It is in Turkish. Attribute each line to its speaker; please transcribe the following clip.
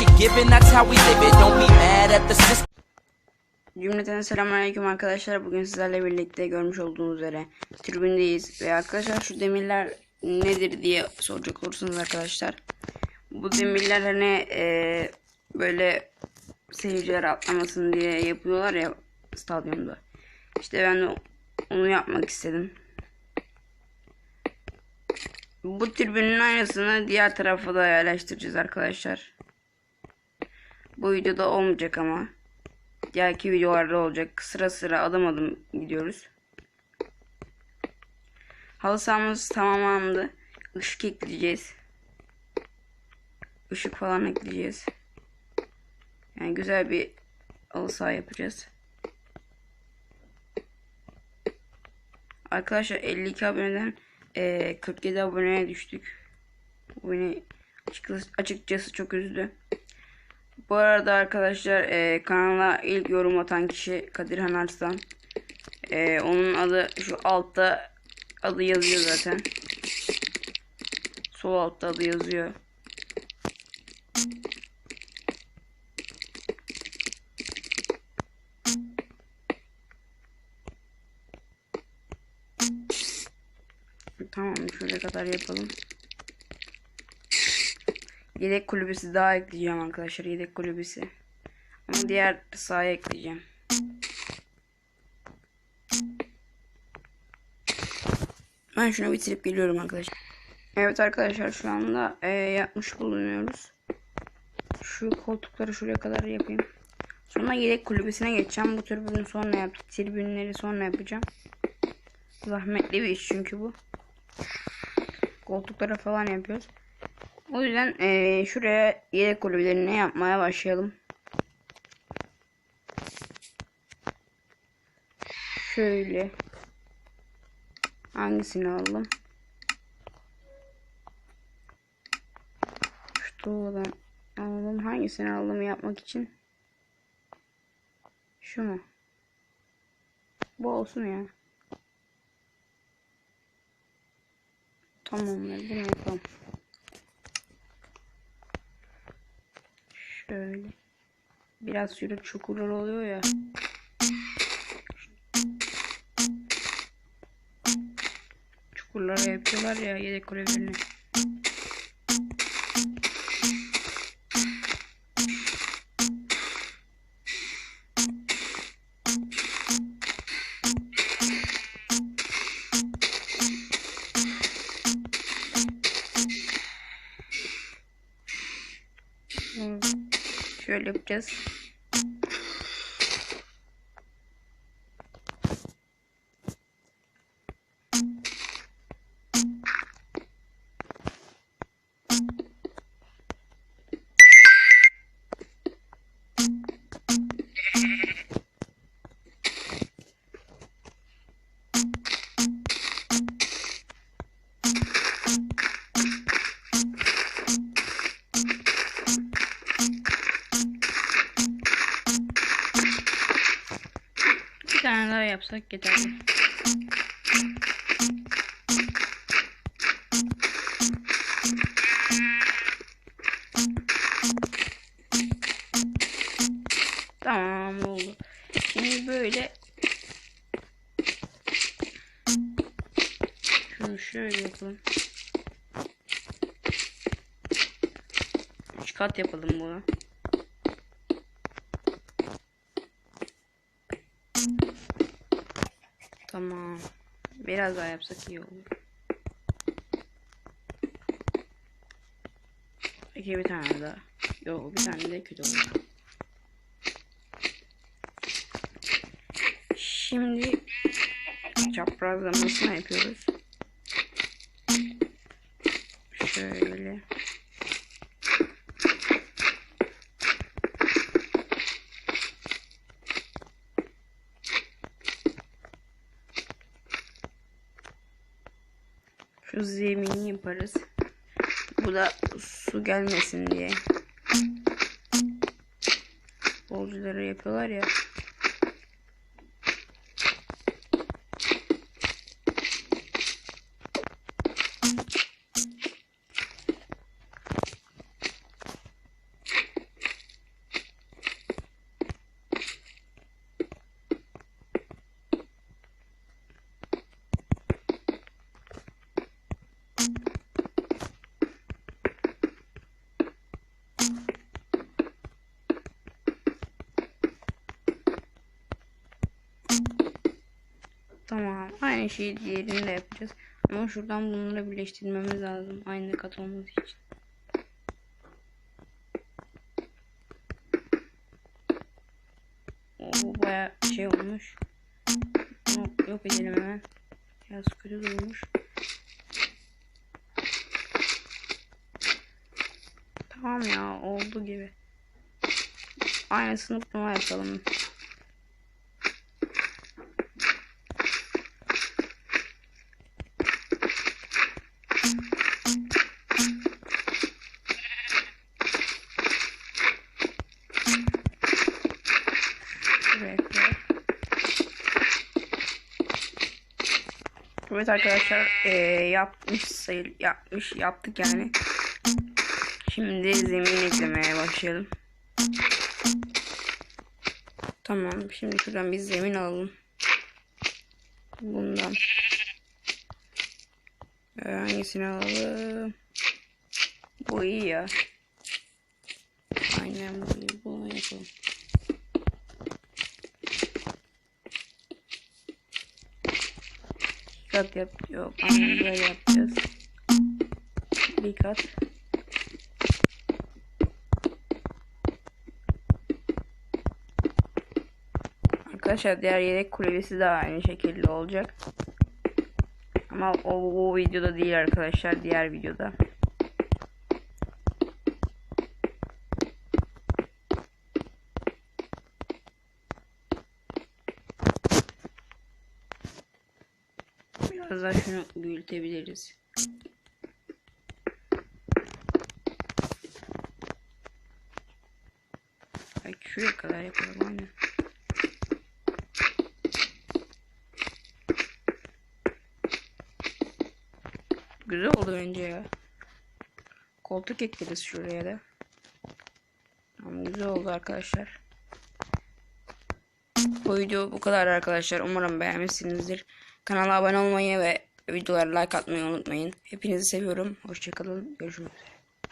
Speaker 1: you're.
Speaker 2: Cümleten selamünaleyküm arkadaşlar. Bugün sizlerle birlikte görmüş olduğunuz üzere tribündeyiz. Ve arkadaşlar şu demirler nedir diye soracak olursunuz arkadaşlar. Bu demirler hani eee, böyle seyirciler atlamasın diye yapıyorlar ya stadyumda. İşte ben de onu yapmak istedim. Bu tribünün aynısını diğer tarafa da yerleştireceğiz arkadaşlar. Bu videoda olmayacak ama. Diğerki videolarda olacak. Sıra sıra adım adım gidiyoruz. Halı sahamız tamamlandı. Işık ekleyeceğiz. Işık falan ekleyeceğiz. Yani güzel bir halı saha yapacağız. Arkadaşlar 52 aboneden eee, 47 aboneye düştük. Bu beni açıkçası çok üzdü. Bu arada arkadaşlar e, kanala ilk yorum atan kişi Kadirhan Arslan. E, onun adı şu altta adı yazıyor zaten. Sol altta adı yazıyor. Tamam şuraya kadar yapalım. Yedek kulübesi daha ekleyeceğim arkadaşlar. Yedek kulübesi. Ama diğer sahaya ekleyeceğim. Ben şunu bitirip geliyorum arkadaşlar. Evet arkadaşlar şu anda e, yapmış bulunuyoruz. Şu koltukları şuraya kadar yapayım. Sonra yedek kulübesine geçeceğim. Bu tribünü sonra yap tribünleri sonra yapacağım. Zahmetli bir iş çünkü bu. Koltuklara falan yapıyoruz. O yüzden eee, şuraya yedek kulübelerini yapmaya başlayalım. Şöyle. Hangisini alalım? Şu tuğladan alalım. Hangisini alalım yapmak için? Şu mu? Bu olsun ya. Tamamdır. Bunu yapalım. Şöyle. Biraz şöyle çukurlar oluyor ya. Çukurlara yapıyorlar ya yedek kulübelerini. Şöyle yapacağız. Yapsak yeterli. Tamam oldu. Şimdi böyle şunu şöyle yapalım. Üç kat yapalım bunu. Tamam. Biraz daha yapsak iyi olur. Peki bir tane daha. Yok bir tane de kötü olur. Şimdi çaprazlamasını yapıyoruz. Şöyle. Şu zemini yaparız. Bu da su gelmesin diye. Bolcuları yapıyorlar ya. Aynı şeyi diğerini de yapacağız. Ama şuradan bunları birleştirmemiz lazım. Aynı kat olması için. O bu baya şey olmuş. Bunu yok edelim hemen. Biraz kötü durmuş. Tamam ya oldu gibi. Aynısını buna yapalım. Evet arkadaşlar eee, yapmış sayıl yapmış yaptık yani. Şimdi zemin eklemeye başlayalım. Tamam şimdi şuradan bir zemin alalım. Bundan. Ee, hangisini alalım? Bu iyi ya. Aynen bu iyi. Bunu yapalım. Kat yap. Yok aynen böyle yapacağız. Bir kat. Arkadaşlar diğer yedek kulesi de aynı şekilde olacak. Ama o, o videoda değil arkadaşlar diğer videoda Biraz şunu büyütebiliriz. Belki şuraya kadar yapalım aynen. Güzel oldu bence ya. Koltuk ekleriz şuraya da. Tamam güzel oldu arkadaşlar. Bu video bu kadar arkadaşlar. Umarım beğenmişsinizdir. Kanala abone olmayı ve videolara like atmayı unutmayın. Hepinizi seviyorum. Hoşçakalın. Görüşmek üzere.